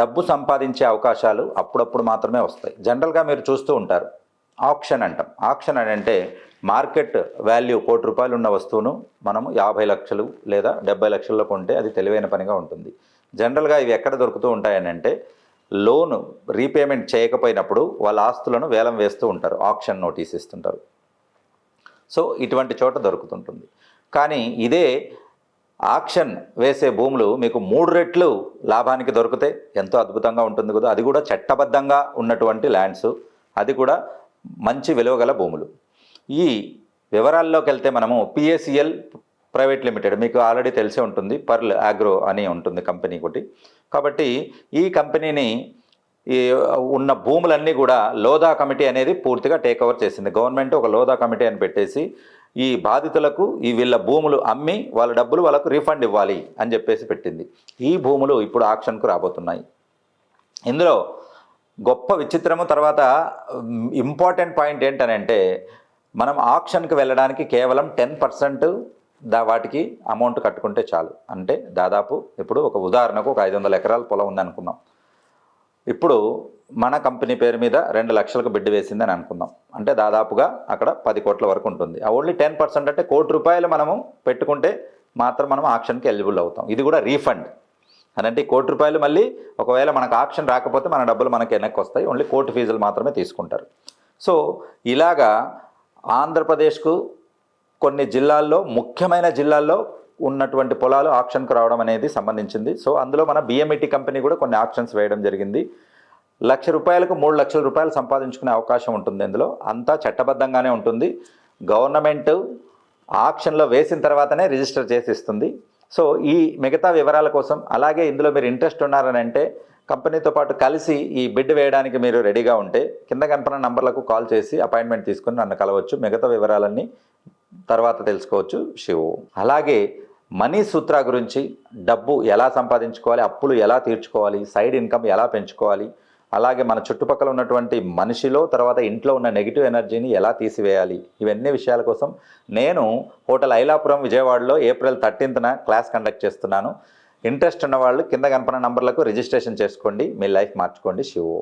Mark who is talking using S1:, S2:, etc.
S1: డబ్బు సంపాదించే అవకాశాలు అప్పుడప్పుడు మాత్రమే వస్తాయి. జనరల్గా మీరు చూస్తూ ఉంటారు. ఆప్షన్ అంటాం. ఆప్షన్ అని అంటే మార్కెట్ వాల్యూ కోటి రూపాయలు ఉన్న వస్తువును మనము యాభై లక్షలు లేదా డెబ్బై లక్షల్లో కొంటే అది తెలివైన పనిగా ఉంటుంది. జనరల్గా ఇవి ఎక్కడ దొరుకుతూ ఉంటాయనంటే లోను లోన్ రీపేమెంట్ చేయకపోయినప్పుడు వాళ్ళ ఆస్తులను వేలం వేస్తూ ఉంటారు. ఆప్షన్ నోటీస్ ఇస్తుంటారు. సో ఇటువంటి చోట దొరుకుతుంటుంది. కానీ ఇదే ఆక్షన్ వేసే భూములు మీకు మూడు రెట్లు లాభానికి దొరికితే ఎంతో అద్భుతంగా ఉంటుంది కదా. అది కూడా చట్టబద్ధంగా ఉన్నటువంటి ల్యాండ్స్ అది కూడా మంచి విలువ గల భూములు. ఈ వివరాల్లోకి వెళ్తే మనము పిఎస్సిఎల్ ప్రైవేట్ లిమిటెడ్ మీకు ఆల్రెడీ తెలిసే ఉంటుంది. పర్ల్ ఆగ్రో అని ఉంటుంది కంపెనీ ఒకటి. కాబట్టి ఈ కంపెనీని ఈ ఉన్న భూములన్నీ కూడా లోదా కమిటీ అనేది పూర్తిగా టేక్ ఓవర్ చేసింది. గవర్నమెంట్ ఒక లోదా కమిటీ అని పెట్టేసి ఈ బాధితులకు ఈ వీళ్ళ భూములు అమ్మి వాళ్ళ డబ్బులు వాళ్ళకు రీఫండ్ ఇవ్వాలి అని చెప్పేసి పెట్టింది. ఈ భూములు ఇప్పుడు ఆక్షన్కు రాబోతున్నాయి. ఇందులో గొప్ప విచిత్రము తర్వాత ఇంపార్టెంట్ పాయింట్ ఏంటనంటే మనం ఆక్షన్కి వెళ్ళడానికి కేవలం టెన్ పర్సెంట్ దా వాటికి అమౌంట్ కట్టుకుంటే చాలు. అంటే దాదాపు ఇప్పుడు ఒక ఉదాహరణకు ఒక ఐదు వందల ఎకరాల పొలం ఉందనుకున్నాం ఇప్పుడు మన కంపెనీ పేరు మీద రెండు లక్షలకు బిడ్డ వేసిందని అనుకుందాం. అంటే దాదాపుగా అక్కడ పది కోట్ల వరకు ఉంటుంది. ఆ ఓన్లీ టెన్ పర్సెంట్ అంటే కోటి రూపాయలు మనము పెట్టుకుంటే మాత్రం మనం ఆక్షన్కి ఎలిజిబుల్ అవుతాం. ఇది కూడా రీఫండ్. అని అంటే కోటి రూపాయలు మళ్ళీ ఒకవేళ మనకు ఆక్షన్ రాకపోతే మన డబ్బులు మనకి వెనక్కి వస్తాయి. ఓన్లీ కోర్టు ఫీజులు మాత్రమే తీసుకుంటారు. సో ఇలాగా ఆంధ్రప్రదేశ్కు కొన్ని జిల్లాల్లో ముఖ్యమైన జిల్లాల్లో ఉన్నటువంటి పొలాలు ఆక్షన్కు రావడం అనేది సంబంధించింది. సో అందులో మన బిఎంఈటి కంపెనీ కూడా కొన్ని ఆక్షన్స్ వేయడం జరిగింది. లక్ష రూపాయలకు మూడు లక్షల రూపాయలు సంపాదించుకునే అవకాశం ఉంటుంది ఇందులో. అంతా చట్టబద్ధంగానే ఉంటుంది. గవర్నమెంట్ ఆక్షన్లో వేసిన తర్వాతనే రిజిస్టర్ చేసి ఇస్తుంది సో ఈ మిగతా వివరాల కోసం అలాగే ఇందులో మీరు ఇంట్రెస్ట్ ఉన్నారని అంటే కంపెనీతో పాటు కలిసి ఈ బిడ్ వేయడానికి మీరు రెడీగా ఉంటే కింద కనపడిన నంబర్లకు కాల్ చేసి అపాయింట్మెంట్ తీసుకుని నన్ను కలవచ్చు. మిగతా వివరాలన్నీ తర్వాత తెలుసుకోవచ్చు. శివు. అలాగే మనీ సూత్ర గురించి డబ్బు ఎలా సంపాదించుకోవాలి అప్పులు ఎలా తీర్చుకోవాలి సైడ్ ఇన్కమ్ ఎలా పెంచుకోవాలి అలాగే మన చుట్టుపక్కల ఉన్నటువంటి మనిషిలో తర్వాత ఇంట్లో ఉన్న నెగిటివ్ ఎనర్జీని ఎలా తీసివేయాలి ఇవన్నీ విషయాల కోసం నేను హోటల్ ఐలాపురం విజయవాడలో ఏప్రిల్ థర్టీన్త్న క్లాస్ కండక్ట్ చేస్తున్నాను. ఇంట్రెస్ట్ ఉన్నవాళ్ళు కింద కనపడిన నంబర్లకు రిజిస్ట్రేషన్ చేసుకోండి. మీ లైఫ్ మార్చుకోండి శివో.